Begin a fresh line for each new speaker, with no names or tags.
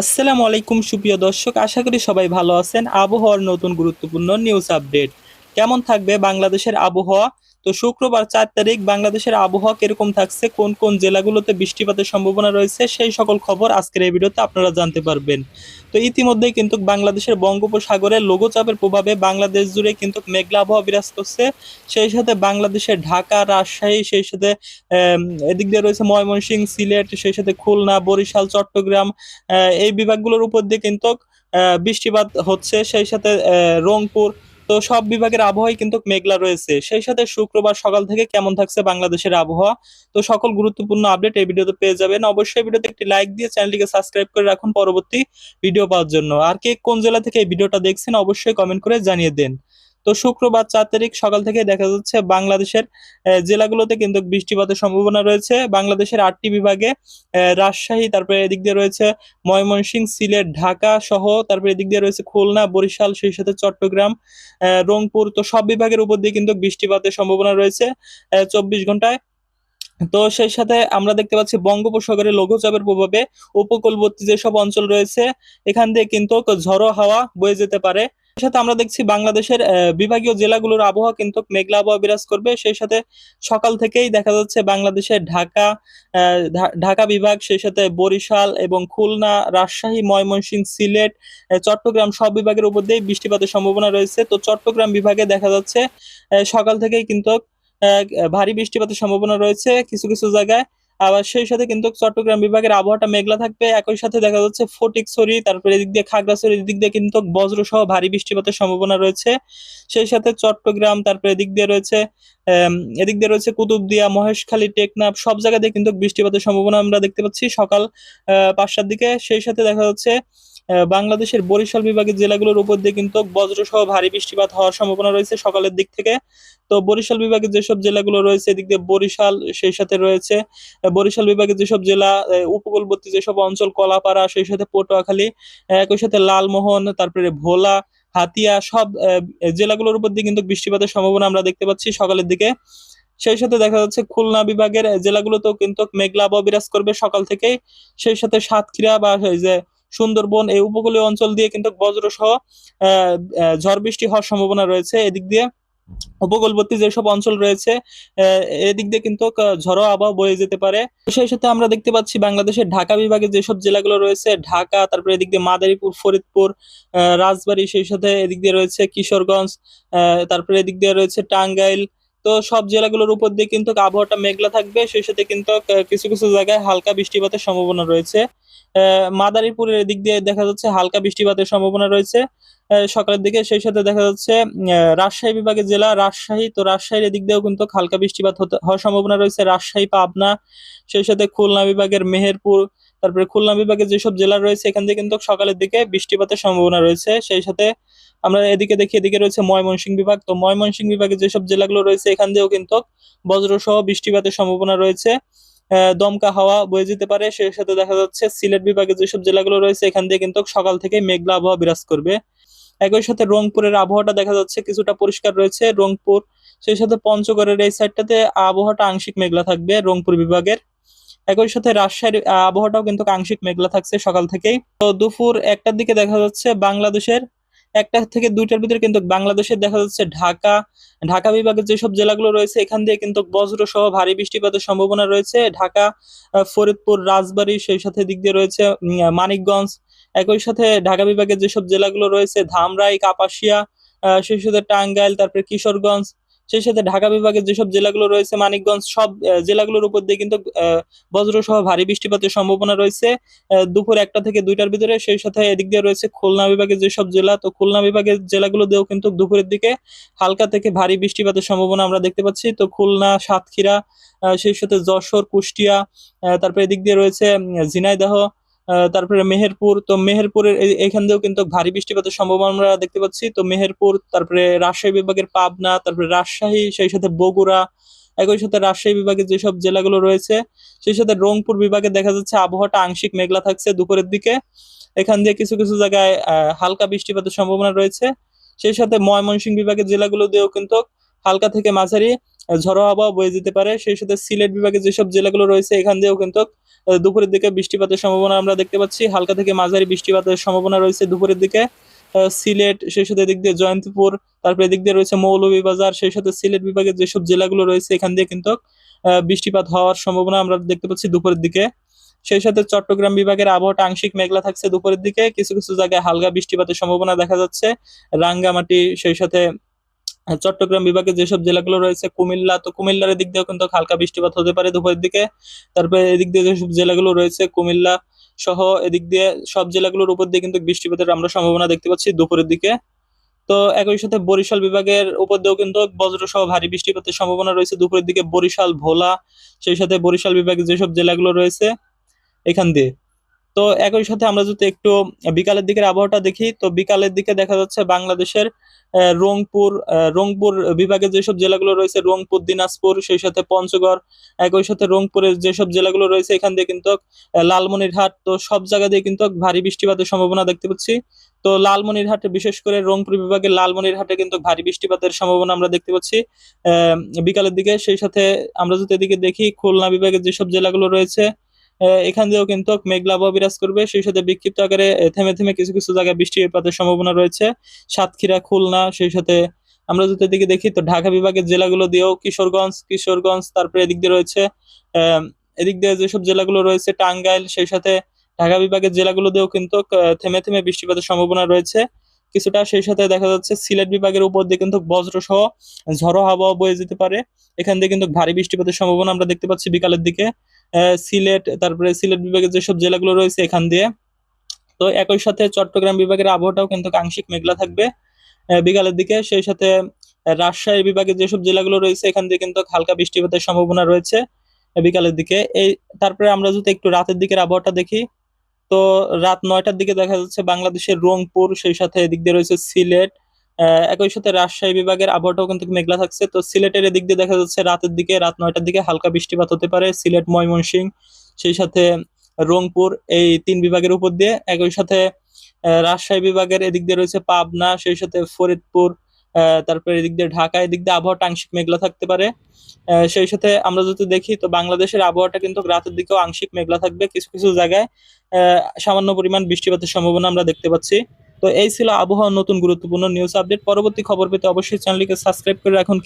আসসালামু আলাইকুম, সুপ্রিয় দর্শক। আশা করি সবাই ভালো আছেন। আবহাওয়ার নতুন গুরুত্বপূর্ণ নিউজ আপডেট কেমন থাকবে বাংলাদেশের আবহাওয়া? তো শুক্রবার চার তারিখ বাংলাদেশের আবহাওয়া কীরকম থাকছে, কোন কোন জেলাগুলোতে বৃষ্টিপাতের সম্ভাবনা রয়েছে, সেই সকল খবর আজকের এই ভিডিওতে আপনারা জানতে পারবেন। তো ইতিমধ্যেই কিন্তু বাংলাদেশের বঙ্গোপসাগরে লঘুচাপের প্রভাবে বাংলাদেশ জুড়ে কিন্তু মেঘলা আবহাওয়া বিরাজ করছে। সেই সাথে বাংলাদেশের ঢাকা, রাজশাহী, সেই সাথে এদিক দিয়ে রয়েছে ময়মনসিংহ, সিলেট, সেই সাথে খুলনা, বরিশাল, চট্টগ্রাম এই বিভাগগুলোর উপর দিয়ে কিন্তু বৃষ্টিপাত হচ্ছে। সেই সাথে রংপুর তো সব বিভাগের আবহাওয়াই কিন্তু মেঘলা রয়েছে। সেই সাথে শুক্রবার সকাল থেকে কেমন থাকছে বাংলাদেশের আবহাওয়া? তো সকল গুরুত্বপূর্ণ আপডেট এই ভিডিওতে পেয়ে যাবেন। অবশ্যই ভিডিওতে একটি লাইক দিয়ে চ্যানেলটিকে সাবস্ক্রাইব করে রাখুন পরবর্তী ভিডিও পাওয়ার জন্য। আর কে কোন জেলা থেকে এই ভিডিওটা দেখছেন, অবশ্যই কমেন্ট করে জানিয়ে দেন। তো শুক্রবার চার তারিখ সকাল থেকে দেখা যাচ্ছে বাংলাদেশের জেলাগুলোতে কিন্তু বৃষ্টিপাতের সম্ভাবনা রয়েছে। বাংলাদেশের আটটি বিভাগে রাজশাহী, তারপরে এদিক দিয়ে রয়েছে ময়মনসিংহ, সিলেট, ঢাকা সহ, তারপরে এদিক দিয়ে রয়েছে খুলনা, বরিশাল, সেই সাথে চট্টগ্রাম রংপুর, তো সব বিভাগের উপর দিয়ে কিন্তু বৃষ্টিপাতের সম্ভাবনা রয়েছে চব্বিশ ঘন্টায়। তো সেই সাথে আমরা দেখতে পাচ্ছি বঙ্গোপসাগরে লঘুচাপের প্রভাবে উপকূলবর্তী যেসব অঞ্চল রয়েছে, এখান দিয়ে কিন্তু ঝড়ো হাওয়া বয়ে যেতে পারে। সাথে আমরা দেখছি বাংলাদেশের বিভাগীয় জেলাগুলোর আবহাওয়া কিন্তু মেঘলা আবহাওয়া বিরাজ করবে। সেই সাথে সকাল থেকেই দেখা যাচ্ছে বাংলাদেশের ঢাকা ঢাকা বিভাগ, সেই সাথে বরিশাল এবং খুলনা, রাজশাহী, ময়মনসিংহ, সিলেট চট্টগ্রাম সব বিভাগের উপর দিয়ে বৃষ্টিপাতের সম্ভাবনা রয়েছে। তো চট্টগ্রাম বিভাগে দেখা যাচ্ছে সকাল থেকেই কিন্তু ভারী বৃষ্টিপাতের সম্ভাবনা রয়েছে কিছু কিছু জায়গায়। আবার সেই সাথে কিন্তু চট্টগ্রাম বিভাগের আবহাওয়াটা মেঘলা থাকবে। একই সাথে দেখা যাচ্ছে ফটিকছড়ি তারপরে এদিক দিয়ে খাগড়াছড়ি এদিক দিয়ে কিন্তু বজ্র সহ ভারী বৃষ্টিপাতের সম্ভাবনা রয়েছে। সেই সাথে চট্টগ্রাম তারপরে এদিক দিয়ে রয়েছে এদিক দিয়ে রয়েছে কুতুবদিয়া মহেশখালী টেকনাফ সব জায়গাতে কিন্তু বৃষ্টিপাতের সম্ভাবনা আমরা দেখতে পাচ্ছি সকাল আহ, পাঁচটার দিকে। সেই সাথে দেখা যাচ্ছে বাংলাদেশের বরিশাল বিভাগের জেলাগুলোর উপর দিয়ে কিন্তু বজ্র সহ ভারী বৃষ্টিপাত হওয়ার সম্ভাবনা রয়েছে সকালের দিক থেকে। তো বরিশাল বিভাগের যেসব জেলাগুলো রয়েছে, এদিক দিয়ে বরিশাল, সেই সাথে রয়েছে বরিশাল বিভাগের যেসব জেলা উপকূলবর্তী যেসব অঞ্চল, কলাপাড়া, সেই সাথে পটুয়াখালী একই সাথে লালমোহন, তারপরে ভোলা, হাতিয়া, সব জেলাগুলোর উপর দিয়ে কিন্তু বৃষ্টিপাতের সম্ভাবনা আমরা দেখতে পাচ্ছি সকালের দিকে। সেই সাথে দেখা যাচ্ছে খুলনা বিভাগের জেলাগুলোতেও কিন্তু মেঘলা বিরাজ করবে সকাল থেকেই। সেই সাথে সাতক্ষীরা বা যে সুন্দরবন, এই উপকূলীয় অঞ্চল দিয়ে কিন্তু বজ্র সহ ঝড় বৃষ্টি হওয়ার সম্ভাবনা রয়েছে। এদিক দিয়ে উপকূলবর্তী যেসব অঞ্চল রয়েছে এদিক দিয়ে কিন্তু ঝড়ো আবহাওয়া বয়ে যেতে পারে। সেই সাথে আমরা দেখতে পাচ্ছি বাংলাদেশের ঢাকা বিভাগে যেসব জেলাগুলো রয়েছে, ঢাকা, তারপরে এদিক দিয়ে মাদারীপুর, ফরিদপুর রাজবাড়ী, সেই সাথে এদিক দিয়ে রয়েছে কিশোরগঞ্জ তারপরে এদিক দিয়ে রয়েছে টাঙ্গাইল তো সব জেলাগুলোর উপর দিয়ে কিন্তু আবহাওয়াটা মেঘলা থাকবে। সেই সাথে কিন্তু কিছু কিছু জায়গায় হালকা বৃষ্টিপাতের সম্ভাবনা রয়েছে। মাদারীপুরের এদিক দিয়ে দেখা যাচ্ছে হালকা বৃষ্টিপাতের সম্ভাবনা রয়েছে। সকালের দিকে সেই সাথে দেখা যাচ্ছে রাজশাহী বিভাগের জেলা রাজশাহী। তো রাজশাহীর এদিক দিয়েও কিন্তু হালকা বৃষ্টিপাত হওয়ার সম্ভাবনা রয়েছে। রাজশাহী, পাবনা, সেই সাথে খুলনা বিভাগের মেহেরপুর, তারপরে খুলনা বিভাগের যেসব জেলা রয়েছে, এখান থেকে কিন্তু সকালের দিকে বৃষ্টিপাতের সম্ভাবনা রয়েছে। সেই সাথে আমরা এদিকে দেখি, এদিকে রয়েছে ময়মনসিংহ বিভাগ। তো ময়মনসিংহ বিভাগে যেসব জেলাগুলো রয়েছে, এখান দিয়েও কিন্তু বজ্র সহ বৃষ্টিপাতের সম্ভাবনা রয়েছে। দমকা হাওয়া বয়ে যেতে পারে সেই সাথে দেখা যাচ্ছে সিলেট বিভাগে যেসব জেলাগুলো রয়েছে, এখান দিয়ে কিন্তু সকাল থেকে মেঘলা আবহাওয়া বিরাজ করবে। একই সাথে রংপুরের আবহাওয়াটা দেখা যাচ্ছে কিছুটা পরিষ্কার রয়েছে, রংপুর, সেই সাথে পঞ্চগড়ের এই সাইডটাতে আবহাওয়াটা আংশিক মেঘলা থাকবে, রংপুর বিভাগের। একই সাথে রাজশাহীর আবহাওয়াটাও কিন্তু আংশিক মেঘলা থাকছে সকাল থেকেই। তো দুপুর একটার দিকে দেখা যাচ্ছে বাংলাদেশের একটা থেকে দুইটার ভিতরে কিন্তু বাংলাদেশের দেখা যাচ্ছে ঢাকা ঢাকা বিভাগের যেসব জেলাগুলো রয়েছে, এখান দিয়ে কিন্তু বজ্র সহ ভারী বৃষ্টিপাতের সম্ভাবনা রয়েছে। ঢাকা ফরিদপুর, রাজবাড়ী, সেই সাথে দিক দিয়ে রয়েছে মানিকগঞ্জ। একই সাথে ঢাকা বিভাগের যেসব জেলাগুলো রয়েছে, ধামরাই, কাপাসিয়া সেই সাথে টাঙ্গাইল, তারপরে কিশোরগঞ্জ সেই সাথে ঢাকা বিভাগের যেসব জেলাগুলো রয়েছে মানিকগঞ্জ সব জেলাগুলোর উপর দিয়ে কিন্তু আহ, বজ্র সহ ভারী বৃষ্টিপাতের সম্ভাবনা রয়েছে। দুপুর একটা থেকে দুইটার ভিতরে সেই সাথে এদিক দিয়ে রয়েছে খুলনা বিভাগের যেসব জেলা তো খুলনা বিভাগের জেলাগুলো দিয়েও কিন্তু দুপুরের দিকে হালকা থেকে ভারী বৃষ্টিপাতের সম্ভাবনা আমরা দেখতে পাচ্ছি। তো খুলনা সাতক্ষীরা সেই সাথে যশোর কুষ্টিয়া তারপরে এদিক দিয়ে রয়েছে ঝিনাইদহ তারপরে মেহেরপুর, তো মেহেরপুরের এখান দিয়েও কিন্তু ভারী বৃষ্টিপাতের সম্ভাবনা আমরা দেখতে পাচ্ছি। তো মেহেরপুর, তারপরে রাজশাহী বিভাগের পাবনা, তারপরে রাজশাহী, সেই সাথে বগুড়া, একই সাথে রাজশাহী বিভাগের যেসব জেলাগুলো রয়েছে, সেই সাথে রংপুর বিভাগে দেখা যাচ্ছে আবহাওয়াটা আংশিক মেঘলা থাকছে দুপুরের দিকে। এখান দিয়ে কিছু কিছু জায়গায় হালকা বৃষ্টিপাতের সম্ভাবনা রয়েছে। সেই সাথে ময়মনসিংহ বিভাগের জেলাগুলো দিয়েও কিন্তু হালকা থেকে মাঝারি। ঝড়ো আবহাওয়া বয়ে যেতে পারে। সেই সাথে সিলেট বিভাগে যেসব জেলাগুলো রয়েছে, এখান দিয়েও কিন্তু দুপুরের দিকে বৃষ্টিপাতের সম্ভাবনা আমরা দেখতে পাচ্ছি। হালকা থেকে মাঝারি বৃষ্টিপাতের সম্ভাবনা রয়েছে দুপুরের দিকে। সিলেট, সেই সাথে এদিক দিয়ে জয়ন্তপুর, তারপরে এদিক দিয়ে রয়েছে মৌলভীবাজার, সেই সাথে সিলেট বিভাগের যেসব জেলাগুলো রয়েছে, এখান দিয়ে কিন্তু বৃষ্টিপাত হওয়ার সম্ভাবনা আমরা দেখতে পাচ্ছি দুপুরের দিকে। সেই সাথে চট্টগ্রাম বিভাগের আবহাওয়াটা আংশিক মেঘলা থাকছে দুপুরের দিকে। কিছু কিছু জায়গায় হালকা বৃষ্টিপাতের সম্ভাবনা দেখা যাচ্ছে। রাঙ্গামাটি, সেই সাথে চট্টগ্রাম বিভাগে যেসব জেলাগুলো রয়েছে, কুমিল্লা, তো কুমিল্লার দিক দিয়েও কিন্তু হালকা বৃষ্টিপাত হতে পারে দুপুরের দিকে। তারপরে এদিক দিয়ে যেসব জেলাগুলো রয়েছে, কুমিল্লা সহ এদিক দিয়ে সব জেলাগুলোর উপর দিয়ে কিন্তু বৃষ্টিপাতের আমরা সম্ভাবনা দেখতে পাচ্ছি দুপুরের দিকে। তো একই সাথে বরিশাল বিভাগের উপর দিয়েও কিন্তু বজ্র সহ ভারী বৃষ্টিপাতের সম্ভাবনা রয়েছে দুপুরের দিকে। বরিশাল, ভোলা, সেই সাথে বরিশাল বিভাগে যেসব জেলাগুলো রয়েছে, এখান দিয়ে। তো একই সাথে আমরা যদি একটু বিকালের দিকের আবহাওয়াটা দেখি তো বিকালের দিকে দেখা যাচ্ছে বাংলাদেশের রংপুর রংপুর বিভাগের যেসব জেলাগুলো রয়েছে রংপুর দিনাজপুর সেই সাথে পঞ্চগড় একই সাথে রংপুরের যেসব জেলাগুলো রয়েছে এখান দিয়ে কিন্তু লালমনিরহাট তো সব জায়গা দিয়ে কিন্তু ভারী বৃষ্টিপাতের সম্ভাবনা দেখতে পাচ্ছি। তো লালমনিরহাটে বিশেষ করে রংপুর বিভাগের লালমনিরহাটে কিন্তু ভারী বৃষ্টিপাতের সম্ভাবনা আমরা দেখতে পাচ্ছি। আহ, বিকালের দিকে সেই সাথে আমরা যদি এদিকে দেখি খুলনা বিভাগের যেসব জেলাগুলো রয়েছে এখান দিয়েও কিন্তু মেঘলা আবহাওয়া বিরাজ করবে। সেই সাথে বিক্ষিপ্ত আকারে থেমে থেমে কিছু কিছু জায়গায় বৃষ্টিপাতের সম্ভাবনা রয়েছে। সাতক্ষীরা, খুলনা, সেই সাথে আমরা যদি এদিকে দেখি, তো ঢাকা বিভাগের জেলাগুলো দিয়েও কিশোরগঞ্জ কিশোরগঞ্জ, তারপরে এদিক দিয়ে রয়েছে এদিক দিয়ে যেসব জেলাগুলো রয়েছে, টাঙ্গাইল, সেই সাথে ঢাকা বিভাগের জেলাগুলো দিয়েও কিন্তু থেমে থেমে বৃষ্টিপাতের সম্ভাবনা রয়েছে। কিছুটা সেই সাথে দেখা যাচ্ছে, সিলেট বিভাগের উপর দিয়ে কিন্তু বজ্র সহ ঝড়ো হাওয়া বয়ে যেতে পারে। এখান দিয়ে কিন্তু ভারী বৃষ্টিপাতের সম্ভাবনা আমরা দেখতে পাচ্ছি বিকালের দিকে। সিলেট, তারপরে সিলেট বিভাগের যেসব জেলাগুলো রয়েছে এখান দিয়ে। তো একই সাথে চট্টগ্রাম বিভাগের আবহাওয়াটাও কিন্তু আংশিক মেঘলা থাকবে। বিকালের দিকে সেই সাথে রাজশাহী বিভাগের যেসব জেলাগুলো রয়েছে এখান দিয়ে কিন্তু হালকা বৃষ্টিপাতের সম্ভাবনা রয়েছে বিকালের দিকে। এই, তারপরে আমরা যদি একটু রাতের দিকের আবহাওয়াটা দেখি, তো রাত নয়টার দিকে দেখা যাচ্ছে বাংলাদেশের রংপুর, সেই সাথে এদিক দিয়ে রয়েছে সিলেট একই সাথে রাজশাহী বিভাগের আবহাওয়াটাও কিন্তু মেঘলা থাকছে। তো সিলেটের এদিক দিয়ে দেখা যাচ্ছে রাতের দিকে, রাত নয়টার দিকে হালকা বৃষ্টিপাত হতে পারে। সিলেট ময়মনসিংহ সেই সাথে রংপুর, এই তিন বিভাগের উপর দিয়ে। একই সাথে রাজশাহী বিভাগের এদিক দিয়ে রয়েছে পাবনা, সেই সাথে ফরিদপুর তারপরে এদিক দিয়ে ঢাকা, এদিক দিয়ে আবহাওয়াটা আংশিক মেঘলা থাকতে পারে। সেই সাথে আমরা যদি দেখি, তো বাংলাদেশের আবহাওয়াটা কিন্তু রাতের দিকেও আংশিক মেঘলা থাকবে। কিছু কিছু জায়গায় সামান্য পরিমাণ বৃষ্টিপাতের সম্ভাবনা আমরা দেখতে পাচ্ছি। তো এই ছিল আবহাওয়ার নতুন গুরুত্বপূর্ণ নিউজ আপডেট পরবর্তী খবর পেতে অবশ্যই চ্যানেলটিকে সাবস্ক্রাইব করে রাখুন।